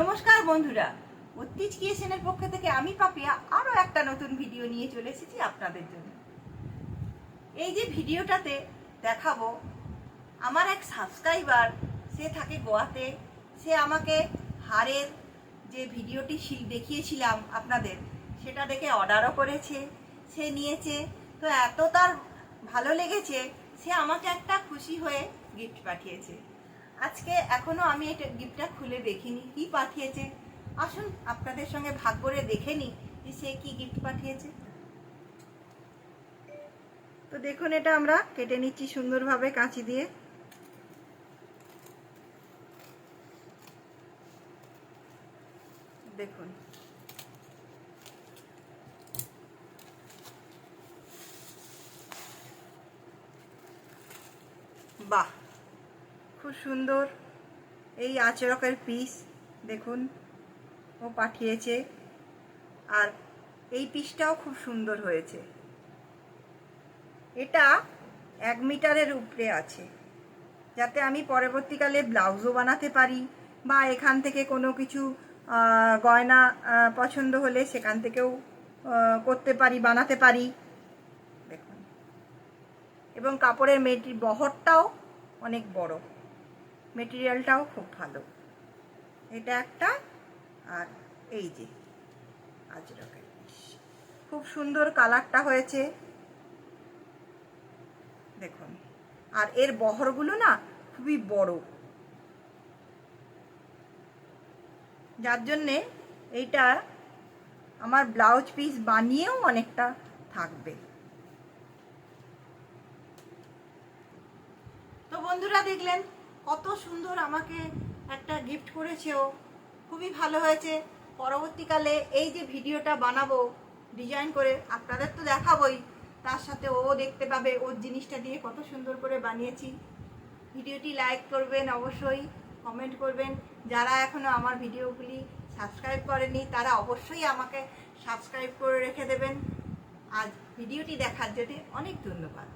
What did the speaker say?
নমস্কার বন্ধুরা। অত্তিজ ক্রিয়েশনের পক্ষ থেকে আমি পাপিয়া আরও একটা নতুন ভিডিও নিয়ে চলে এসেছি আপনাদের জন্য। এই যে ভিডিওটাতে দেখাবো, আমার এক সাবস্ক্রাইবার সে থাকে গোয়াতে। সে আমাকে হারের যে ভিডিওটি দেখিয়েছিলাম আপনাদের, সেটা দেখে অর্ডারও করেছে, সে নিয়েছে। তো এত তার ভালো লেগেছে, সে আমাকে একটা খুশি হয়ে গিফট পাঠিয়েছে। আজকে এখনও আমি এটা গিফটটা খুলে দেখিনি। কি পাঠিয়েছে? আসুন আপনাদের সঙ্গে ভাগ করে দেখে নিই যে সে কি গিফট পাঠিয়েছে। তো দেখুন এটা আমরা কেটে নিচ্ছি সুন্দরভাবে কাঁচি দিয়ে। দেখুন। বাহ! খুব সুন্দর। এই আচরকের পিস দেখুন। ও পাঠিয়েছে। আর এই পিসটাও খুব সুন্দর হয়েছে। এটা এক মিটারের উপরে আছে। যাতে আমি পরবর্তীকালে ব্লাউজও বানাতে পারি বা এখান থেকে কোনো কিছু গয়না পছন্দ হলে সেখান থেকেও করতে পারি, বানাতে পারি। দেখুন। এবং কাপড়ের মেয়েটির বহরটাও অনেক বড়। মেটেরিয়ালটাও খুব ভালো। এটা একটা, আর এই যে আজরকের খুব সুন্দর কালারটা হয়েছে। দেখুন, আর এর বহরগুলো না খুবই বড়। যার জন্যে এইটা আমার ব্লাউজ পিস বানিয়েও অনেকটা থাকবে। তো বন্ধুরা দেখলেন কত সুন্দর আমাকে একটা গিফট করেছে ও খুবই ভালো হয়েছে। পরবর্তীকালে এই যে ভিডিওটা বানাবো ডিজাইন করে, আপনাদের তো দেখাবই। তার সাথে ও দেখতে পাবে, ওর জিনিসটা দিয়ে কত সুন্দর করে বানিয়েছি। ভিডিওটি লাইক করবেন অবশ্যই কমেন্ট করবেন। যারা এখনও আমার ভিডিওগুলি সাবস্ক্রাইব করেনি, তারা অবশ্যই আমাকে সাবস্ক্রাইব করে রেখে দেবেন। আজ ভিডিওটি দেখার জন্য অনেক ধন্যবাদ।